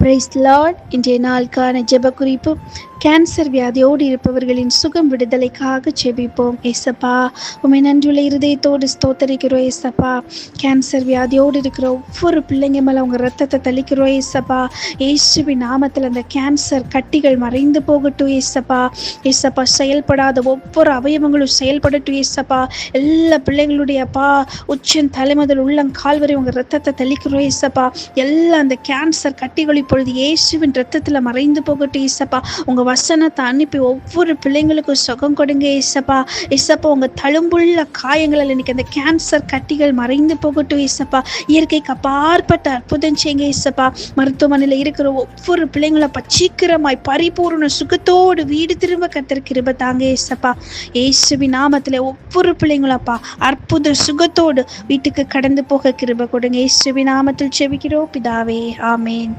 Price Lord இன்றைய நாளுக்கான ஜெப குறிப்பு கேன்சர் வியாதியோடு இருப்பவர்களின் சுகம் விடுதலைக்காக ஜெபிப்போம். ஏசப்பா உமை நன்றியுள்ள இருதயத்தோடு ஸ்தோத்தரிக்கிறோம் ஏசப்பா. கேன்சர் வியாதியோடு இருக்கிற ஒவ்வொரு பிள்ளைங்க மேலே அவங்க ரத்தத்தை தளிக்கிறோம் ஏசப்பா. ஏசுபி நாமத்தில் அந்த கேன்சர் கட்டிகள் மறைந்து போகட்டும் ஏசப்பா. ஏசப்பா செயல்படாத ஒவ்வொரு அவயவங்களும் செயல்படட்டும் ஏசப்பா. எல்லா பிள்ளைங்களுடைய அப்பா உச்சன் தலைமுதல் உள்ளங்கால் கால்வரை உங்கள் ரத்தத்தை தெளிக்கிறோம் ஏசப்பா. எல்லா அந்த கேன்சர் கட்டிகளும் இப்பொழுது இயேசுவின் ரத்தத்தில் மறைந்து போகட்டும் ஈசப்பா உங்கள் வசனத்தை அனுப்பி ஒவ்வொரு பிள்ளைங்களுக்கும் சுகம் கொடுங்க ஏசப்பா. ஏசப்பா உங்கள் தழும்புள்ள காயங்களில் இன்னைக்கு அந்த கேன்சர் கட்டிகள் மறைந்து போகட்டும் ஏசப்பா. இயற்கைக்கு அப்பாற்பட்ட அற்புதம் செய்யுங்க ஏசப்பா. மருத்துவமனையில் இருக்கிற ஒவ்வொரு பிள்ளைங்களும் அப்பா சீக்கிரமாய் பரிபூர்ண சுகத்தோடு வீடு திரும்ப கத்திர கிருப தாங்க ஏசப்பா. ஏசுவி நாமத்தில் ஒவ்வொரு பிள்ளைங்களப்பா அற்புத சுகத்தோடு வீட்டுக்கு கடந்து போக கிருப கொடுங்க. ஏசுவி நாமத்தில் செவிக்கிறோம் பிதாவே. ஆமேன்.